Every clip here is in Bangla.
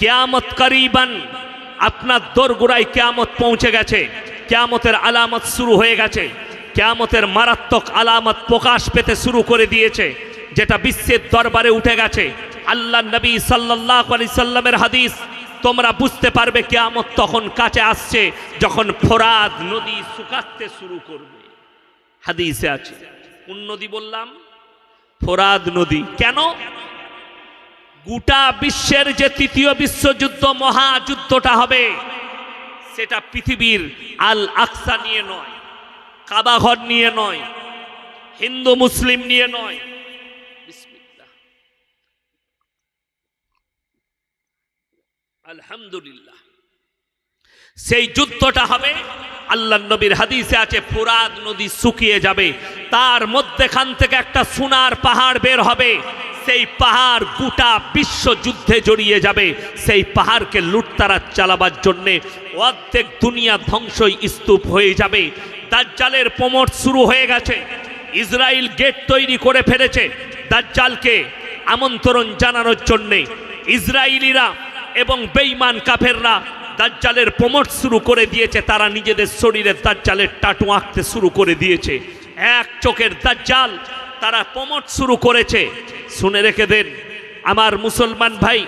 কেয়ামত করিবান। আপনার দোরগোড়ায় কেয়ামত পৌঁছে গেছে। কেয়ামতের আলামত শুরু হয়ে গেছে। কেয়ামতের মারাত্মক আলামত প্রকাশ পেতে শুরু করে দিয়েছে, যেটা বিশ্বের দরবারে উঠে গেছে। আল্লাহ নবী সাল্লাহ আলি সাল্লামের হাদিস, তোমরা বুঝতে পারবে কেয়ামত তখন কাছে আসছে, যখন ফোরাদ নদী শুকাতে শুরু করবে। হাদিসে আছে, কোন নদী বললাম? ফোরাদ নদী। কেন? গোটা বিশ্বের যে তৃতীয় বিশ্বযুদ্ধ মহাযুদ্ধটা হবে, সেটা পৃথিবীর আল আকসা নিয়ে নয়, কাবাঘর নিয়ে নয়, হিন্দু মুসলিম নিয়ে নয়। আলহামদুলিল্লাহ। সেই যুদ্ধটা হবে। আল্লাহ নবীর হাদিসে আছে, ফুরাদ নদী শুকিয়ে যাবে। তার মধ্যেখান থেকে একটা সোনার পাহাড় বের হবে। সেই পাহাড় গোটা বিশ্ব যুদ্ধে জড়িয়ে যাবে। সেই পাহাড়কে লুটতারা চালাবার জন্যে অর্ধেক দুনিয়া ধ্বংসই স্তূপ হয়ে যাবে। দাজ্জালের প্রমোট শুরু হয়ে গেছে। ইসরায়েল গেট তৈরি করে ফেলেছে দাজ্জালকে আমন্ত্রণ জানানোর জন্যে। ইসরায়েলিরা এবং বেঈমান কাফেররা দাজ্জালের প্রমোট শুরু করে দিয়েছে, তারা নিজেদের শরীরে দাজ্জালের টাটু আঁকতে শুরু করে দিয়েছে। এক চোখের দাজ্জাল তারা প্রমোট শুরু করেছে। শুনে রেখে দেন, আমার মুসলমান ভাই,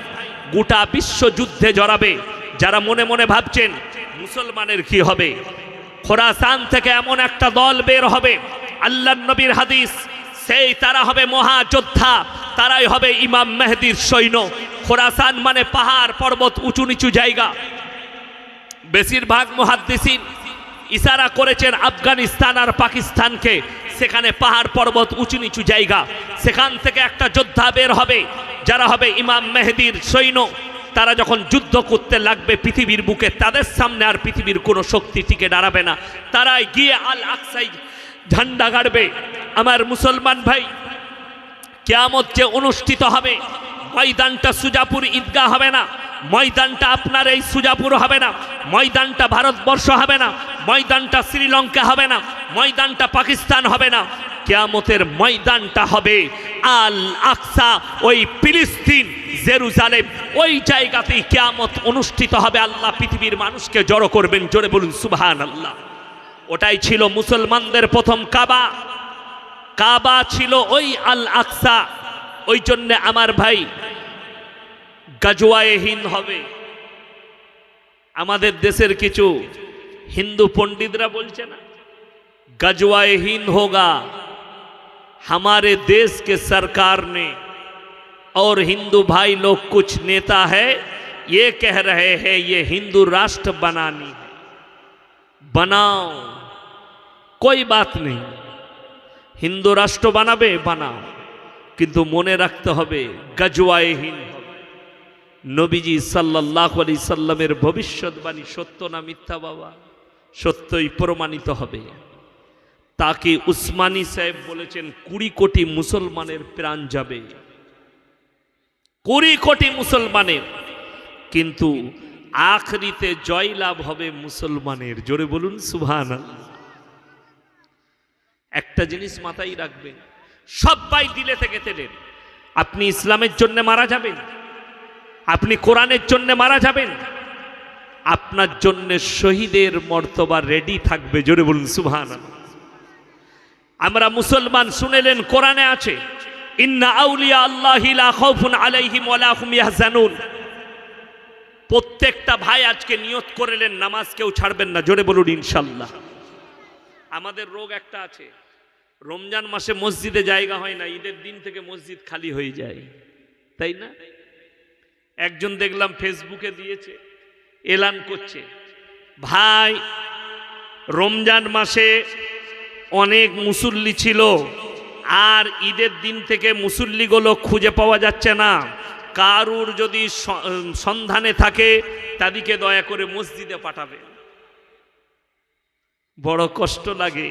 গোটা বিশ্ব যুদ্ধে জড়াবে। যারা মনে মনে ভাবছেন মুসলমানের কি হবে, খোরাসান থেকে এমন একটা দল বের হবে, আল্লাহ নবীর হাদিস, সেই তারা হবে মহাযোদ্ধা, তারাই হবে ইমাম মেহেদির সৈন্য। খোরাসান মানে পাহাড়, পর্বত, উঁচু নিচু জায়গা। বেশিরভাগ মহাদ্দিসিন ইশারা করেছেন আফগানিস্তান আর পাকিস্তানকে। সেখানে পাহাড় পর্বত উঁচু নিচু জায়গা। সেখান থেকে একটা যোদ্ধা বের হবে, যারা হবে ইমাম মেহেদির সৈন্য। তারা যখন যুদ্ধ করতে লাগবে পৃথিবীর বুকে, তাদের সামনে আর পৃথিবীর কোনো শক্তি টিকে দাঁড়াবে না। তারাই গিয়ে আল আকসাই ঝান্ডা গাড়বে। আমার মুসলমান ভাই, কেয়ামত যে অনুষ্ঠিত হবে ময়দানটা সুজাপুর ঈদগাহ হবে না। ময়দানটা আপনার এই সুজাপুর হবে না। ময়দানটা ভারতবর্ষ হবে না। ময়দানটা শ্রীলঙ্কা হবে না। ময়দানটা পাকিস্তান হবে না। কেয়ামতের ময়দানটা হবে আল আকসা, ওই ফিলিস্তিন, জেরুজালেম। ওই জায়গাতেই কেয়ামত অনুষ্ঠিত হবে। আল্লাহ পৃথিবীর মানুষকে জড়ো করবেন। জোরে বলুন সুবহান আল্লাহ ওটাই ছিল মুসলমানদের প্রথম কাবা। কাবা ছিল ওই আল আকসা। ওই জন্যে আমার ভাই গাজওয়ায়ে হিন্দ হবে আমাদের দেশের কিছু হিন্দু পণ্ডিতরা বলছে না गजवाए हिंद होगा हमारे देश के सरकार ने और हिंदू भाई लोग कुछ नेता है ये कह रहे हैं ये हिंदू राष्ट्र बनानी है बनाओ कोई बात नहीं হিন্দু রাষ্ট্র বানাবে বানাও কিন্তু মনে রাখতে হবে গাজওয়ায়ে হিন্দ হবে নবীজি সাল্লাহ আলি সাল্লামের ভবিষ্যৎবাণী সত্য না মিথ্যা বাবা? সত্যই প্রমাণিত হবে। তাকে উসমানী সাহেব বলেছেন, কুড়ি কোটি মুসলমানের প্রাণ যাবে। কুড়ি কোটি মুসলমানের। কিন্তু আখরিতে জয়লাভ হবে মুসলমানের। জোরে বলুন সুভান একটা জিনিস মাথায় রাখবেন, সবাই দিলে থেকে তেলেন। আপনি ইসলামের জন্য মারা যাবেন। আপনি কোরআনের জন্য মারা যাবেন। আপনার জন্য শহীদের মর্তবা রেডি থাকবে, জোরে বলুন সুভান আমরা মুসলমান শুনেলেন, কোরআনে আছে প্রত্যেকটা ভাই আজকে নিয়ত করেলেন, নামাজ কেউ ছাড়বেন না, জোরে বলুন ইনশাল্লাহ আমাদের রোগ একটা আছে, রমজান মাসে মসজিদে জায়গা হয় না, ঈদের দিন থেকে মসজিদ খালি হয়ে যায়, তাই না? একজন দেখলাম ফেসবুকে দিয়েছে, এলান করছে। ভাই, রমজান মাসে অনেক মুসল্লি ছিল, আর ঈদের দিন থেকে মুসল্লিগুলো খুঁজে পাওয়া যাচ্ছে না। কারুর যদি সন্ধানে থাকে, তাদেরকে দয়া করে মসজিদে পাঠাবে। বড় কষ্ট লাগে।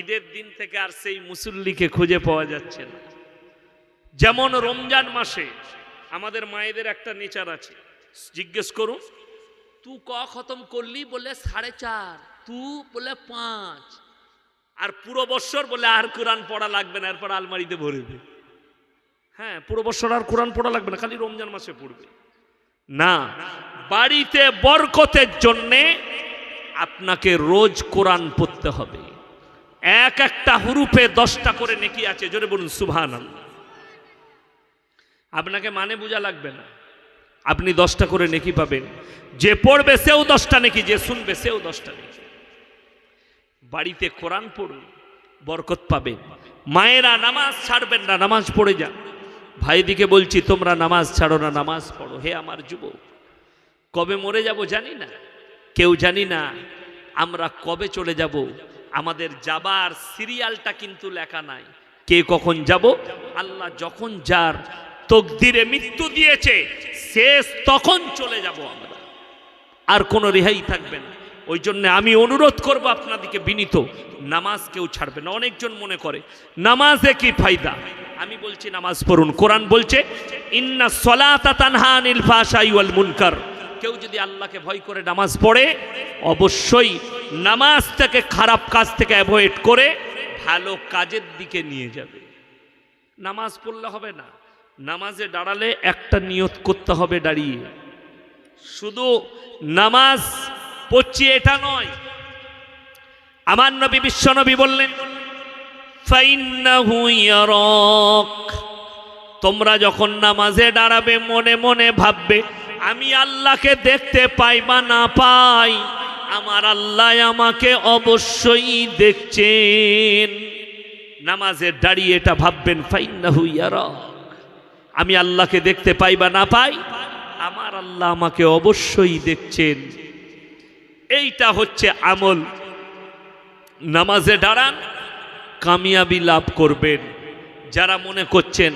ঈদের দিন থেকে আর সেই মুসল্লিকে খুঁজে পাওয়া যাচ্ছে না। যেমন রমজান মাসে আমাদের মায়েদের একটা নেচার আছে। জিজ্ঞেস করুন। তু ক খতম করলি? বলে সাড়ে চার। তু বলে পাঁচ। আর পুরো বৎসর বলে আর কোরআন পড়া লাগবে না এরপর আলমারিতে ভরে দে হ্যাঁ পুরো বৎসর আর কোরআন পড়া লাগবে না খালি রমজান মাসে পড়বে। না বাড়িতে বরকতের জন্যে আপনাকে রোজ কোরআন পড়তে হবে। এক একটা হুরুপে দশটা করে নেকি আছে জোরে বলুন সুভান আপনাকে মানে বোঝা লাগবে না। আপনি দশটা করে নেকি পাবেন। যে পড়বে সেও দশটা নেকি, যে শুনবে সেও দশটা নেকি। বাড়িতে কোরআন পড়ুন, বরকত পাবে মায়েরা নামাজ ছাড়বেন না, নামাজ পড়ে যান। ভাইদিকে বলছি, তোমরা নামাজ ছাড়ো না, নামাজ পড়ো। হে আমার যুবক, কবে মরে যাব জানি না। কেউ জানি না আমরা কবে চলে যাব। আমাদের যাবার সিরিয়ালটা কিন্তু লেখা নাই। কে কখন যাব? আল্লাহ যখন যার তকদিরে মৃত্যু দিয়েছে, শেষ তখন চলে যাব আমরা। আর কোনো রেহাই থাকবে না। ওই জন্য আমি অনুরোধ করব আপনাদেরকে বিনীত, নামাজ কেউ ছাড়বে না। অনেকজন মনে করে, নামাজে কি ফায়দা? আমি বলছি নামাজ পড়ুন। কোরআন বলছে, ইন্না সলাতা তানহা আনিল ফাহশাই ওয়াল মুনকার। কেউ যদি আল্লাহকে ভয় করে নামাজ পড়ে, অবশ্যই নামাজ থেকে খারাপ কাজ থেকে অ্যাভয়েড করে ভালো কাজের দিকে নিয়ে যাবে। নামাজ পড়লে হবে না। নামাজে দাঁড়ালে একটা নিয়ত করতে হবে দাঁড়িয়ে। শুধু নামাজ পড়ছি এটা নয়। আমার নবী বিশ্বনবী বললেন তোমরা যখন নামাজে দাঁড়াবে, মনে মনে ভাববে, আমি আল্লাহকে দেখতে পাই বা না পাই, আমার আল্লাহ আমাকে অবশ্যই দেখছেন। নামাজে দাঁড়িয়ে এটা ভাববেন, ফাইন্নাহু ইয়ারাক। আমি আল্লাহকে দেখতে পাই বা না পাই? আমার আল্লাহ আমাকে অবশ্যই দেখছেন। এইটা হচ্ছে আমল। নামাজে দাঁড়ান, কামিয়াবি লাভ করবেন। যারা মনে করছেন,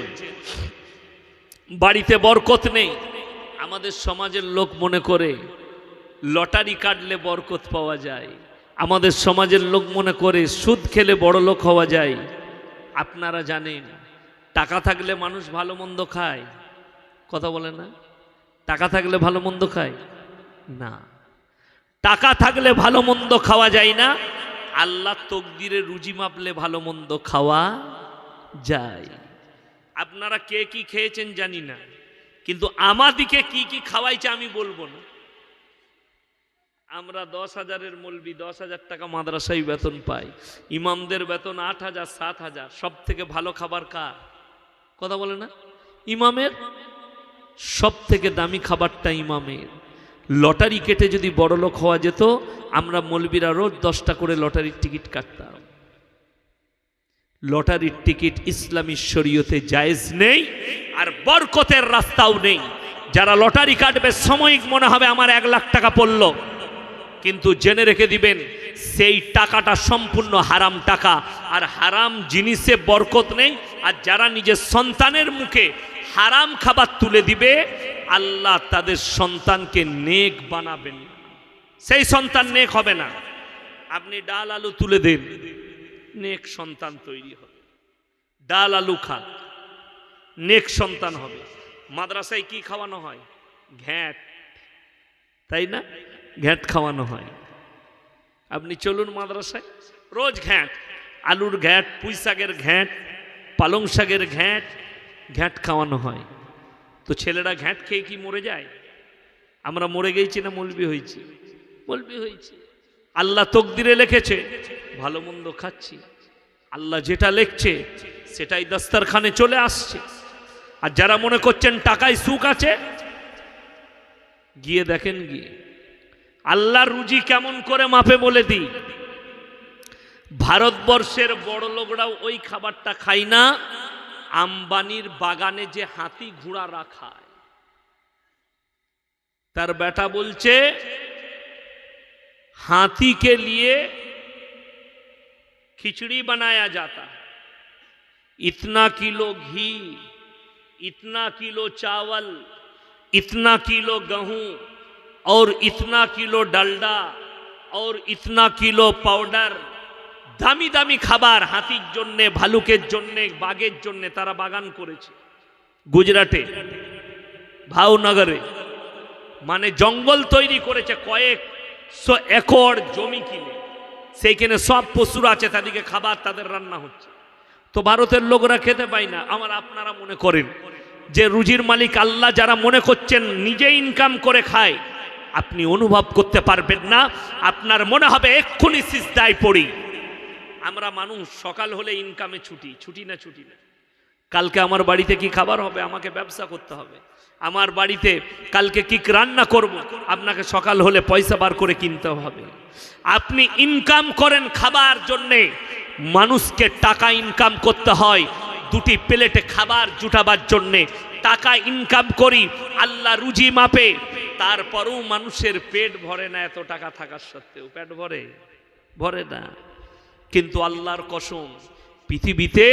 বাড়িতে বরকত নেই, আমাদের সমাজের লোক মনে করে, লটারি কাটলে বরকত পাওয়া যায়। আমাদের সমাজের লোক মনে করে, সুদ খেলে বড় লোক হওয়া যায়। আপনারা জানেন টাকা থাকলে মানুষ ভালো মন্দ খায়। কথা বলে না? টাকা থাকলে ভালো মন্দ খায়? না। টাকা থাকলে ভালো মন্দ খাওয়া যায় না। আল্লাহ তকদিরে রুজি মাপলে ভালো মন্দ খাওয়া যায়। আপনারা কে কি খেয়েছেন জানি না। কিন্তু আমাদিকে কি কি খাওয়াইছে আমি বলব না। আমরা দশ হাজারের মলবি, দশ হাজার টাকা মাদ্রাসায় বেতন পাই। ইমামদের বেতন আট হাজার, সাত হাজার। সব থেকে ভালো খাবার কার? কথা বলে না? ইমামের সব থেকে দামি খাবারটা ইমামের। লটারি কেটে যদি বড় লোক হওয়া যেত, আমরা মলবিরা রোজ দশটা করে লটারির টিকিট কাটতাম। লটারির টিকিট ইসলামী শরীয়তে জায়েজ নেই, আর বরকতের রাস্তাও নেই। যারা লটারি কাটবে, সাময়িক মনে হবে আমার এক লাখ টাকা পড়ল। কিন্তু জেনে রেখে দিবেন, সেই টাকাটা সম্পূর্ণ হারাম টাকা। আর হারাম জিনিসে বরকত নেই, আর যারা নিজের সন্তানের মুখে হারাম খাবার তুলে দিবে, আল্লাহ তাদের সন্তানকে নেক বানাবেন। সেই সন্তান নেক হবে না। আপনি ডাল আলু তুলে দেন, নেক সন্তান তৈরি হবে। ডাল আলু খা নেক সন্তান হবে। মাদ্রাসায় কি খাওয়ানো হয়? ঘ্যাট। তাই না? ঘ্যাট খাওয়ানো হয়। আপনি চলুন মাদ্রাসায়। রোজ ঘ্যাঁট, আলুর ঘ্যাঁট, পুঁই শাকের ঘ্যাট, পালং শাকের ঘ্যাঁট ঘ্যাঁট খাওয়ানো হয়। তো ছেলেরা ঘ্যাঁট খেয়ে কি মরে যায়? আমরা মরে গেছি না মলবি হয়েছি মলবি হয়েছি আল্লাহ তকদিরে লিখেছে, ভালো মন্দ খাচ্ছি। আল্লাহ যেটা লিখছে, সেটাই দাস্তারখানে চলে আসছে। আর যারা মনে করছেন টাকায় সুখ আছে, গিয়ে দেখেন গিয়ে আল্লাহ রুজি কেমন করে মাপে বলে দিই ভারতবর্ষের বড় লোকরাও ওই খাবারটা খায় না আম্বানির বাগানে যে হাতি ঘোড়া রাখায় তার বেটা বলছে हाथी के लिए खिचड़ी बनाया जाता है इतना किलो घी इतना किलो चावल इतना किलो गेहूं और इतना किलो ডালডা और इतना किलो পাউডার দামি দামি খাবার হাতির জন্যে ভালুকের জন্যে বাঘের জন্যে তারা বাগান করেছে গুজরাটে ভাওনগরে মানে জঙ্গল তৈরি করেছে কয়েক একর জমি কিনে সেইখানে সব পশুরা আছে তাদেরকে খাবার তাদের রান্না হচ্ছে তো ভারতের লোকরা খেতে পায় না আমার আপনারা মনে করেন যে রুজির মালিক আল্লাহ যারা মনে করছেন নিজে ইনকাম করে খায় আপনি অনুভব করতে পারবেন না। আপনার মনে হবে এক্ষুনি সিজদায় পড়ি। আমরা মানুষ, সকাল হলে ইনকামে ছুটি ছুটি না ছুটি না। কালকে আমার বাড়িতে কি খাবার হবে? আমাকে ব্যবসা করতে হবে। আমার বাড়িতে কালকে কি রান্না করব? আপনাকে সকাল হলে পয়সা বার করে কিনতে হবে। আপনি ইনকাম করেন খাবার জন্যে। মানুষকে টাকা ইনকাম করতে হয়। দুটি প্লেটে খাবার জুটাবার জন্যে। টাকা ইনকাম করি, আল্লাহ রুজি মাপে, তারপরেও মানুষের পেট ভরে না, এত টাকা থাকার সত্ত্বেও। পেট ভরে? ভরে না। কিন্তু আল্লাহর কসম, পৃথিবীতে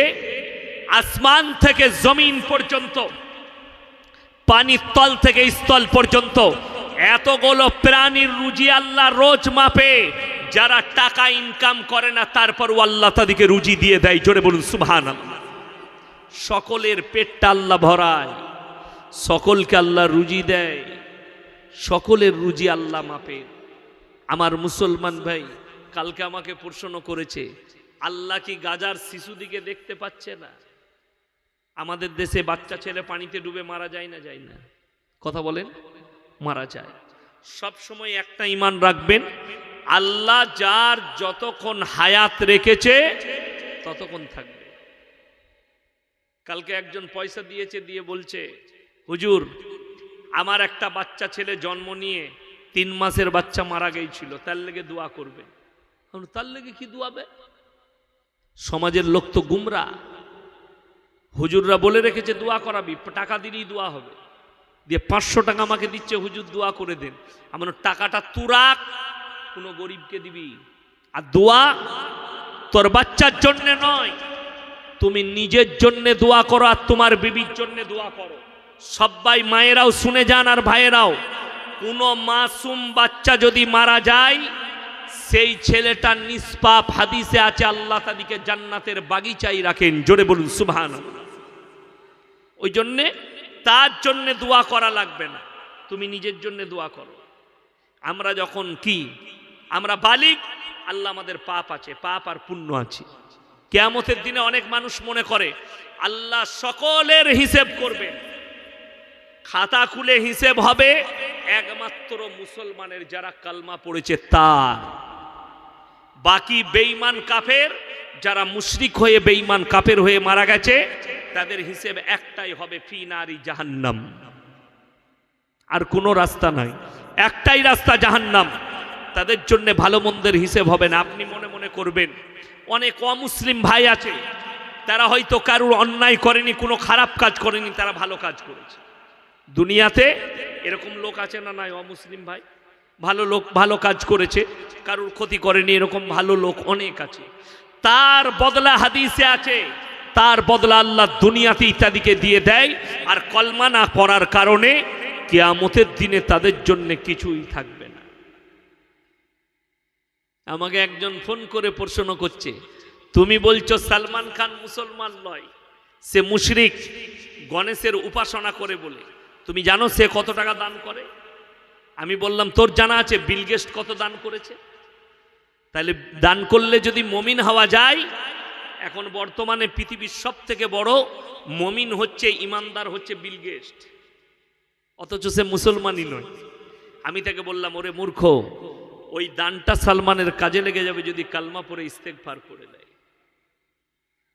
আসমান থেকে জমিন পর্যন্ত, পানির তল থেকে স্থল পর্যন্ত, এতগুলো প্রাণীর রুজি আল্লাহ রোজ মাপে, যারা টাকা ইনকাম করে না, তারপরও আল্লাহ তাদেরকে রুজি দিয়ে দেয়। জোরে বলুন সুবহান সকলের পেটটা আল্লাহ ভরায়। সকলকে আল্লাহ রুজি দেয়। সকলের রুজি আল্লাহ মাপে। আমার মুসলমান ভাই, কালকে আমাকে প্রশ্ন করেছে, আল্লাহ কি গাজার শিশু দিকে দেখতে পাচ্ছে না? আমাদের দেশে বাচ্চা ছেলে পানিতে ডুবে মারা যায় না যায় না? কথা বলেন, মারা যায়। সব সময় একটা ইমান রাখবেন, আল্লাহ যার যতক্ষণ হায়াত রেখেছে, ততক্ষণ থাকবে। কালকে একজন পয়সা দিয়েছে, দিয়ে বলছে হুজুর, আমার একটা বাচ্চা ছেলে জন্ম নিয়ে তিন মাসের বাচ্চা মারা গিয়েছিল তার লেগে দোয়া করবে। তার লেগে কি দোয়াবে সমাজের লোক তো গুমরা। হুজুররা বলে রেখেছে, দোয়া করাবি, টাকা দিলেই দোয়া হবে। দিয়ে পাঁচশো টাকা আমাকে দিচ্ছে, হুজুর, দোয়া করে দেন। আমার টাকাটা তুরাক, কোনো গরিবকে দিবি। আর দোয়া তোর বাচ্চার জন্যে নয়, তুমি নিজের জন্যে দোয়া করো আর তোমার বিবির জন্যে দোয়া করো। সবাই মায়েরাও শুনে যান আর ভাইয়েরাও, কোনো মাসুম বাচ্চা যদি মারা যায়, সেই ছেলেটা নিষ্পাপ হাদিসে আছে, আল্লাহ তাদিকে জান্নাতের বাগিচাই রাখেন। জোরে বলুন সুবহান ওই জন্যে তার জন্য দোয়া করা লাগবে না। তুমি নিজের জন্য দোয়া করো। আমরা যখন কি? আমরা বালিক, আল্লাহ আমাদের পাপ আছে, পাপ আর পুণ্য আছে। কেয়ামতের দিনে অনেক মানুষ মনে করে, আল্লাহ সকলের হিসেব করবেন খাতা খুলে হিসেব হবে। একমাত্র মুসলমানের যারা কালমা পড়েছে তার। বাকি বেঈমান কাফের, যারা মুশরিক হয়ে বেঈমান কাফের হয়ে মারা গেছে, তাদের হিসেব একটাই হবে ফি নারী জাহান্নাম। আর কোনো রাস্তা নাই। একটাই রাস্তা জাহান্নাম। তাদের জন্য ভালো মন্দের হিসেব হবে না। আপনি মনে মনে করবেন, অনেক অমুসলিম ভাই আছে, তারা হয়তো কারুর অন্যায় করেনি, কোনো খারাপ কাজ করেনি, তারা ভালো কাজ করেছে। দুনিয়াতে এরকম লোক আছে না নাই অমুসলিম ভাই? ভালো লোক, ভালো কাজ করেছে, কারুর ক্ষতি করেনি, এরকম ভালো লোক অনেক আছে। তার বদলা হাদিসে আছে, তার বদলা আল্লাহ দুনিয়াতে ইত্যাদিকে দিয়ে দেয়, আর কলমা না করার কারণে কেয়ামতের দিনে তাদের জন্য কিছুই থাকবে না। আমাকে একজন ফোন করে প্রশ্ন করছে, তুমি বলছো সালমান খান মুসলমান নয়, সে মুশরিক গণেশের উপাসনা করে বলে। তুমি জানো সে কত টাকা দান করে? আমি বললাম, তোর জানা আছে বিলগেস্ট কত দান করেছে? তাহলে দান করলে যদি মমিন হওয়া যায়, এখন বর্তমানে পৃথিবীর সব থেকে বড় মমিন হচ্ছে, ইমানদার হচ্ছে বিলগেস্ট অথচ সে মুসলমানই নয়। আমি তাকে বললাম, ওরে মূর্খ, ওই দানটা সালমানের কাজে লেগে যাবে যদি কালমা পরে ইস্তেক ইস্তেকফার করে দেয়।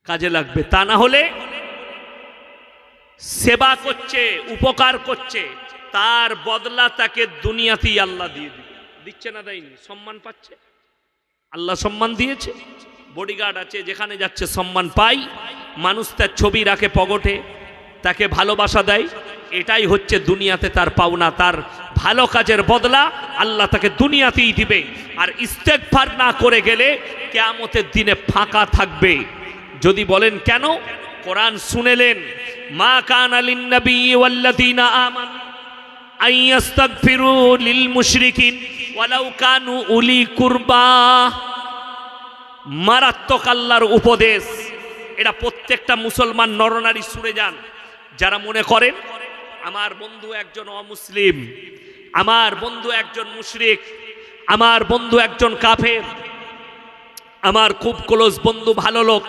কাজে লাগবে। তা না হলে সেবা করছে, উপকার করছে, তার বদলা তাকে দুনিয়াতেই আল্লাহ দিয়ে দিবে। দিচ্ছে না দেয়নি, সম্মান পাচ্ছে। আল্লাহ সম্মান দিয়েছে। বডিগার্ড আছে, যেখানে যাচ্ছে সম্মান পাই মানুষ তার ছবি রাখে পগটে তাকে ভালোবাসা দেয়। এটাই হচ্ছে দুনিয়াতে তার পাওনা, তার ভালো কাজের বদলা আল্লাহ তাকে দুনিয়াতেই দিবে। আর ইস্তেকফার না করে গেলে কেয়ামতের দিনে ফাঁকা থাকবে। যদি বলেন কেন? কোরআন শুনেলেন, মা কান আলিন নবী ওয়াল্লাযীনা আমান আন ইস্তাগফিরু লিল মুশরিকিন ওয়ালাউ কানু উলি কুরবা। মারাত্মক আল্লাহর উপদেশ। এটা প্রত্যেকটা মুসলমান নরনারী শুনে যান। যারা মনে করেন, আমার বন্ধু একজন অমুসলিম, আমার বন্ধু একজন মুশরিক, আমার বন্ধু একজন কাফের, আমার খুব ক্লোজ বন্ধু ভালো লোক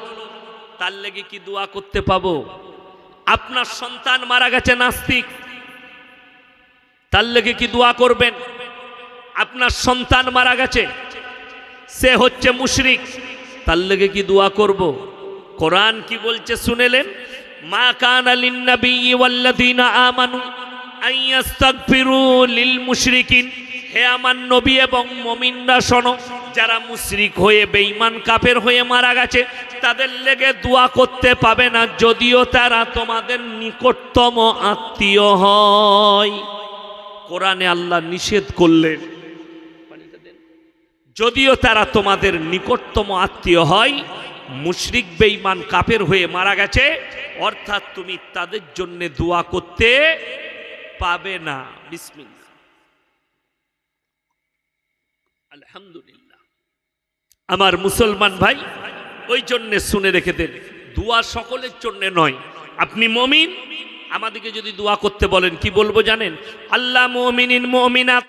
তার লেগে কি দোয়া করতে পাবো? আপনার সন্তান মারা গেছে নাস্তিক। তার লেগে কি দোয়া করবেন? আপনার সন্তান মারা গেছে। সে হচ্ছে মুশরিক। তার লেগে কি দোয়া করব? কোরআন কি বলছে শুনেলেন? মা কানা ওয়াল্লাযীনা আমানু আইয়াস্তাগফিরু লিল মুশরিকিন। হে আমার নবী এবং মমিনরা শোনো, যারা মুশরিক হয়ে, বেঈমান কাপের হয়ে মারা গেছে, তাদের লেগে দোয়া করতে পাবে না, যদিও তারা তোমাদের নিকটতম আত্মীয় হয়। কোরআনে আল্লাহ নিষেধ করলেন, যদিও তারা তোমাদের নিকটতম আত্মীয় হয়, মুশরিক, বেঈমান কাপের হয়ে মারা গেছে, অর্থাৎ তুমি তাদের জন্য দোয়া করতে পাবে না। বিসমিল্লাহ। আলহামদুলিল্লাহ। আমার মুসলমান ভাই, ওই জন্যে শুনে রেখে দেন, দোয়া সকলের জন্য নয়। আপনি মমিন? আমাদেরকে যদি দোয়া করতে বলেন, কি বলব জানেন? আল্লাহ মমিনিন মমিনাত।